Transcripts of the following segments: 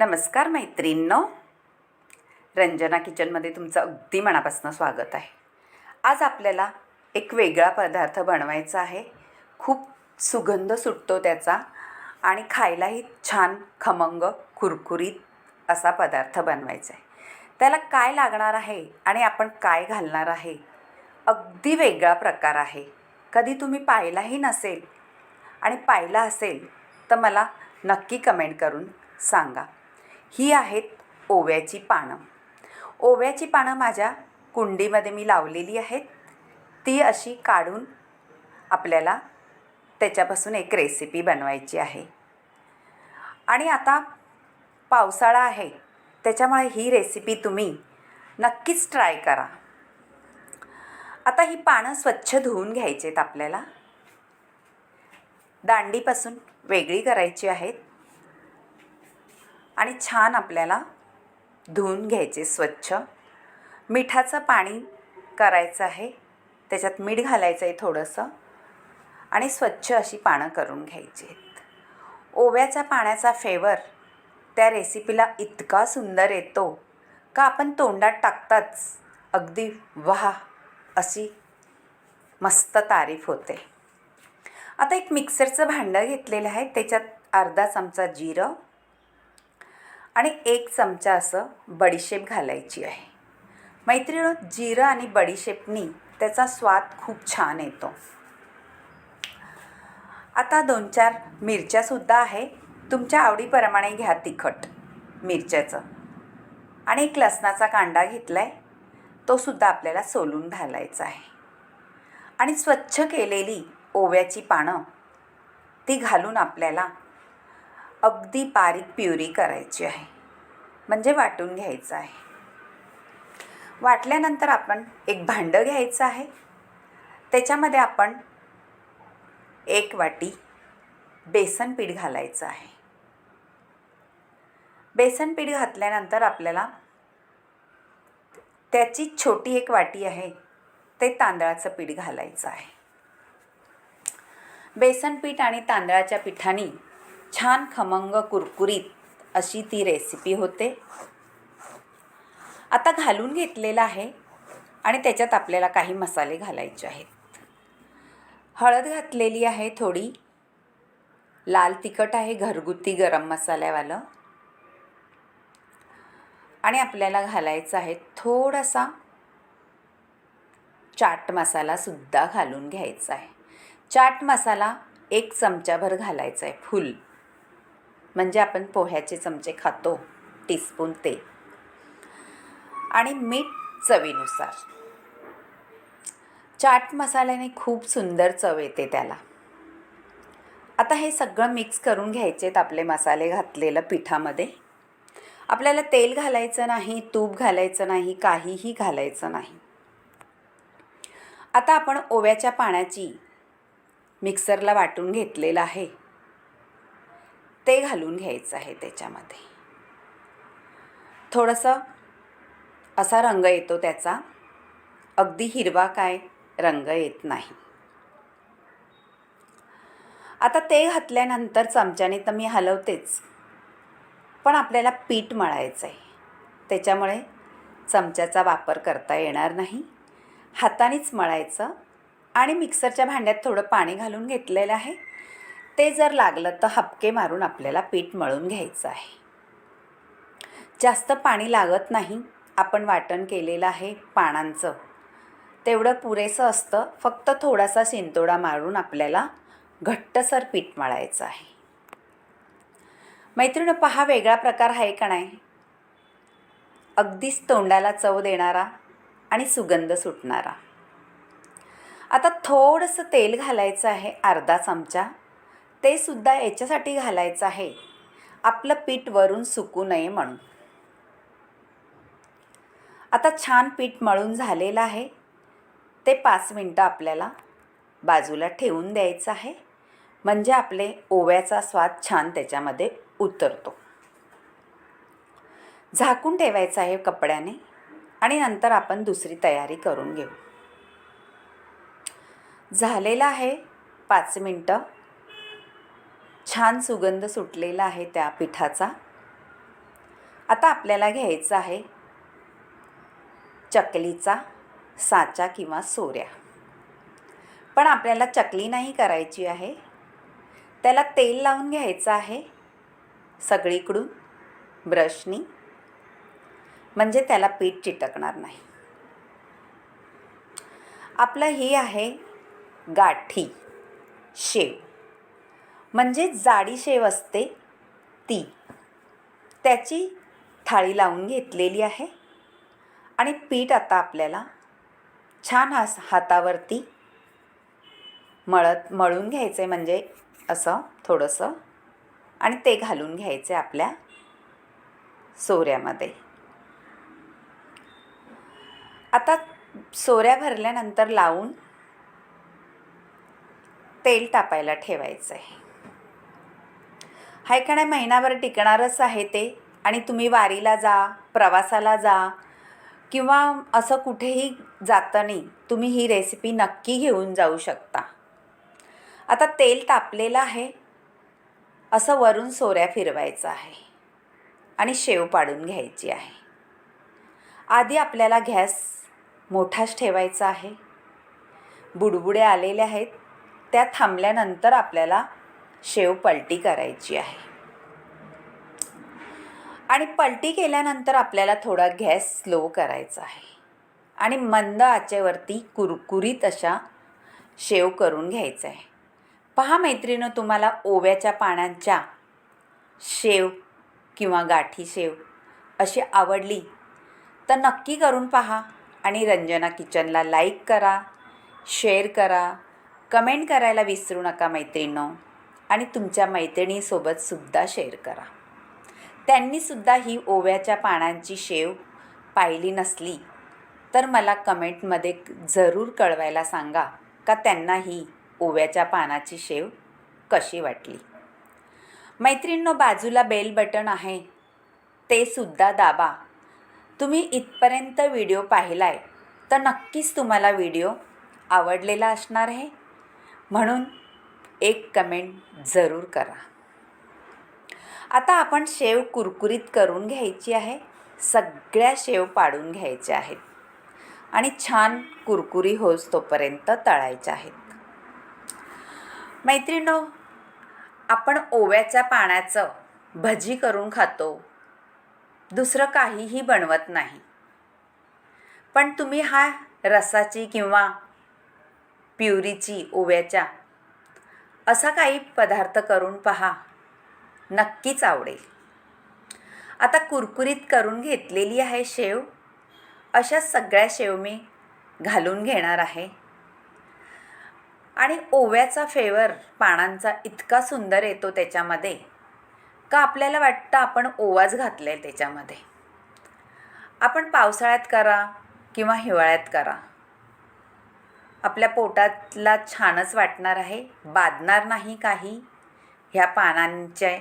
नमस्कार मैत्रींनो रंजना किचनमध्ये तुमचं अगदी मनापासून स्वागत आहे. आज आपल्याला एक वेगळा पदार्थ बनवायचा आहे. खूप सुगंध सुटतो त्याचा आणि खायलाही छान खमंग कुरकुरीत असा पदार्थ बनवायचा आहे. त्याला काय लागणार आहे आणि आपण काय घालणार आहे? अगदी वेगळा प्रकार आहे. कधी तुम्ही पाहिलाही नसेल आणि पाहिला असेल तर मला नक्की कमेंट करून सांगा. ही आहेत ओव्याची पानं. ओव्याची पानं माझ्या कुंडीमध्ये मी लावलेली आहेत. ती अशी काढून आपल्याला त्याच्यापासून एक रेसिपी बनवायची आहे. आणि आता पावसाळा आहे त्याच्यामुळे ही रेसिपी तुम्ही नक्कीच ट्राय करा. आता ही पानं स्वच्छ धुवून घ्यायची आहेत आपल्याला. दांडीपासून वेगळी करायची आहेत. आणि छान आपल्याला धुवून घ्यायचे स्वच्छ. मिठाचं पाणी करायचं आहे. त्याच्यात मीठ घालायचं आहे थोडंसं. आणि स्वच्छ अशी पानं करून घ्यायची आहेत. ओव्याच्या पाण्याचा फेवर त्या रेसिपीला इतका सुंदर येतो का आपण तोंडात टाकताच अगदी वाह अशी मस्त तारीफ होते. आता एक मिक्सरचं भांडं घेतलेलं आहे. त्याच्यात अर्धा चमचा जिरं आणि एक चमचा असं बडीशेप घालायची आहे. मैत्रिणी जिरं आणि बडीशेपनी त्याचा स्वाद खूप छान येतो. आता दोन चार मिरच्यासुद्धा आहे. तुमच्या आवडीप्रमाणे घ्या तिखट मिरच्याचं. आणि एक लसणाचा कांदा घेतला आहे तोसुद्धा आपल्याला सोलून घालायचा आहे. आणि स्वच्छ केलेली ओव्याची पानं ती घालून आपल्याला अगदी बारीक प्युरी करायची आहे. म्हणजे वाटून घ्यायचं आहे. वाटल्यानंतर आपण एक भांडं घ्यायचं आहे. त्याच्यामध्ये आपण एक वाटी बेसन पीठ घालायचं आहे. बेसन पीठ घातल्यानंतर आपल्याला त्याची छोटी एक वाटी आहे ते तांदळाचं पीठ घालायचं आहे. बेसन पीठ आणि तांदळाच्या पिठाने छान खमंग कुरकुरीत अशी ती रेसिपी होते. आता घालून घेतलेलं आहे आणि त्याच्यात आपल्याला काही मसाले घालायचे आहेत. हळद घातलेली आहे थोडी. लाल तिखट आहे घरगुती गरम मसाल्यावालं. आणि आपल्याला घालायचं आहे थोडासा चाट मसालासुद्धा घालून घ्यायचा आहे. चाट मसाला एक चमचाभर घालायचा आहे फुल. म्हणजे आपण पोह्याचे चमचे खातो टीस्पून ते. आणि मीठ चवीनुसार. चाट मसाल्याने खूप सुंदर चव येते त्याला. आता हे सगळं मिक्स करून घ्यायचे आहेत आपले मसाले घातलेलं पिठामध्ये. आपल्याला तेल घालायचं नाही तूप घालायचं नाही काहीही घालायचं नाही. आता आपण ओव्याच्या पाण्याची मिक्सरला वाटून घेतलेलं आहे. ते घालून घ्यायचं आहे त्याच्यामध्ये. थोडंसं असा रंग येतो त्याचा. अगदी हिरवा काय रंग येत नाही. आता ते घातल्यानंतर चमच्याने तर मी हलवतेच. पण आपल्याला पीठ मळायचं आहे त्याच्यामुळे चमच्याचा वापर करता येणार नाही. हातानेच मळायचं. आणि मिक्सरच्या भांड्यात थोडं पाणी घालून घेतलेलं आहे. ते जर लागलं तर हपके मारून आपल्याला पीठ मळून घ्यायचं आहे. जास्त पाणी लागत नाही. आपण वाटण केलेलं आहे पानांचं. तेवढं पुरेसं असतं. फक्त थोडासा शिंतोडा मारून आपल्याला घट्टसर पीठ मळायचं आहे. मैत्रिणी पहा वेगळा प्रकार आहे का नाही? अगदीच तोंडाला चव देणारा आणि सुगंध सुटणारा. आता थोडंसं तेल घालायचं आहे अर्धा चमचा. ते सुद्धा याच्यासाठी घालायचं आहे. आपलं पीठ वरून सुकू नये म्हणून. आता छान पीठ मळून झालेलं आहे. ते पाच मिनटं आपल्याला बाजूला ठेवून द्यायचं आहे. म्हणजे आपले ओव्याचा स्वाद छान त्याच्यामध्ये उतरतो. झाकून ठेवायचं आहे कपड्याने आणि नंतर आपण दुसरी तयारी करून घेऊ. झालेलं आहे पाच मिनटं. छान सुगंध सुटलेला आहे त्या पिठाचा. आता आपल्याला घ्यायचं आहे चकलीचा साचा किंवा सोऱ्या. पण आपल्याला चकली नाही करायची आहे. त्याला तेल लावून घ्यायचं आहे सगळीकडून ब्रशनी. म्हणजे त्याला पीठ चिटकणार नाही. आपलं ही आहे गाठी शेव म्हणजे जाडी शेव असते ती. त्याची थाळी लावून घेतलेली आहे. आणि पीठ आता आपल्याला छान हास हातावरती मळत मळून घ्यायचं आहे म्हणजे असं थोडंसं. आणि ते घालून घ्यायचे आपल्या सोऱ्यामध्ये. आता सोऱ्या भरल्यानंतर लावून तेल तापायला ठेवायचं आहे हाय का नाही महिनाभर टिकणारच आहे ते. आणि तुम्ही वारीला जा प्रवासाला जा किंवा असं कुठेही जाताना तुम्ही ही रेसिपी नक्की घेऊन जाऊ शकता. आता तेल तापलेलं आहे. असं वरून सोऱ्या फिरवायचं आहे. आणि शेव पाडून घ्यायची आहे. आधी आपल्याला गॅस मोठाच ठेवायचा आहे. बुडबुडे आलेले आहेत. त्या थांबल्यानंतर आपल्याला शेव पलटी करायची आहे. आणि पलटी केल्यानंतर आपल्याला थोडा गॅस स्लो करायचा आहे. आणि मंद आचेवरती कुरकुरीत अशा शेव करून घ्यायचं आहे. पहा मैत्रिणं तुम्हाला ओव्याच्या पानांच्या शेव किंवा गाठी शेव अशी आवडली तर नक्की करून पहा आणि रंजना किचनला लाईक करा शेअर करा कमेंट करायला विसरू नका मैत्रिणींनो आणि तुमच्या मैत्रिणीसोबतसुद्धा शेअर करा. त्यांनीसुद्धा ही ओव्याच्या पानांची शेव पाहिली नसली तर मला कमेंटमध्ये जरूर कळवायला सांगा का त्यांना ही ओव्याच्या पानाची शेव कशी वाटली. मैत्रिणींनो बाजूला बेल बटन आहे ते सुद्धा दाबा. तुम्ही इथपर्यंत व्हिडिओ पाहिला आहे तर नक्कीच तुम्हाला व्हिडिओ आवडलेला असणार आहे. म्हणून एक कमेंट जरूर करा. आता आपण शेव कुरकुरीत करून घ्यायची आहे. सगळ्या शेव पाडून घ्यायच्या आहेत. आणि छान कुरकुरी होस तोपर्यंत तळायच्या आहेत. मैत्रिणो आपण ओव्याच्या पाण्याचं भजी करून खातो. दुसरं काहीही बनवत नाही. पण तुम्ही हा रसाची किंवा प्युरीची ओव्याच्या असा काही पदार्थ करून पहा. नक्कीच आवडेल. आता कुरकुरीत करून घेतलेली आहे शेव. अशा सगळ्या शेव मी घालून घेणार आहे. आणि ओव्याचा फ्लेवर पानांचा इतका सुंदर येतो त्याच्यामध्ये का आपल्याला वाटतं आपण ओवाच घातला आहे त्याच्यामध्ये. आपण पावसाळ्यात करा किंवा हिवाळ्यात करा. आपल्या पोटातला छानच वाटणार आहे. बादणार नाही काही. ह्या पानांचे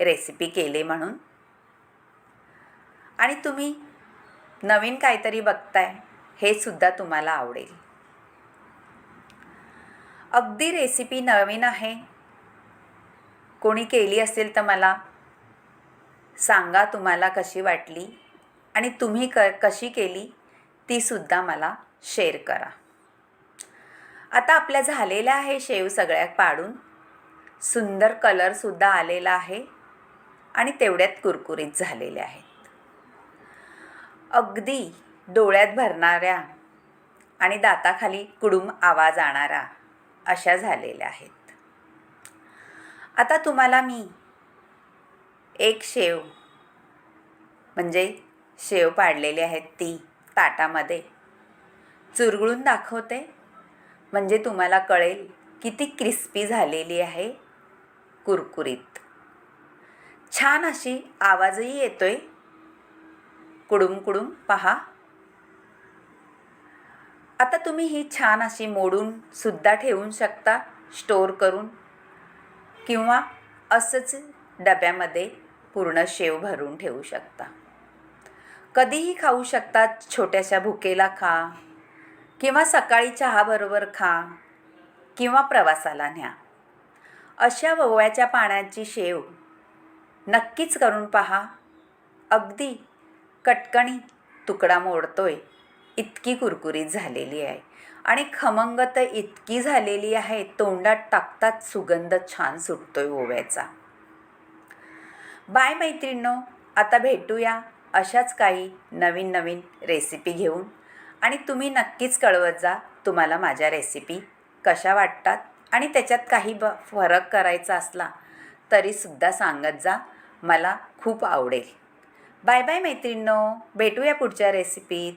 रेसिपी केले म्हणून. आणि तुम्ही नवीन काहीतरी बघताय हे सुद्धा तुम्हाला आवडेल. अगदी रेसिपी नवीन आहे. कोणी केली असेल तर मला सांगा तुम्हाला कशी वाटली आणि तुम्ही क कशी केली तीसुद्धा मला शेअर करा. आता आपल्या झालेल्या आहे शेव सगळ्या पाडून. सुंदर कलरसुद्धा आलेला आहे आणि तेवढ्यात कुरकुरीत झालेल्या आहेत. अगदी डोळ्यात भरणाऱ्या आणि दाताखाली कुडूम आवाज आणारा अशा झालेल्या आहेत. आता तुम्हाला मी एक शेव म्हणजे शेव पाडलेली आहेत ती ताटामध्ये. चुरगळून दाखवते. म्हणजे तुम्हाला कळेल किती क्रिस्पी झालेली आहे कुरकुरीत. छान अशी आवाजही येतोय. कुडूम कुडूम पहा. आता तुम्ही ही छान अशी मोडून सुद्धा ठेवून शकता स्टोअर करून. किंवा असंच डब्यामध्ये पूर्ण शेव भरून ठेवू शकता. कधीही खाऊ शकता छोट्याशा भुकेला खा. किंवा सकाळी चहाबरोबर खा किंवा प्रवासाला न्या. अशा वव्याच्या पाण्याची शेव नक्कीच करून पहा. अगदी कटकणी तुकडा मोडतोय. इतकी कुरकुरीत झालेली आहे. आणि खमंग तर इतकी झालेली आहे तोंडात टाकतात सुगंध छान सुटतोय ओव्याचा. बाय मैत्रिणो आता भेटूया अशाच काही नवीन नवीन रेसिपी घेऊन. आणि तुम्ही नक्कीच कळवत जा तुम्हाला माझ्या रेसिपी कशा वाटतात आणि त्याच्यात काही ब फरक करायचा असला तरीसुद्धा सांगत जा. मला खूप आवडेल. बाय बाय मैत्रिणो भेटूया पुढच्या रेसिपीत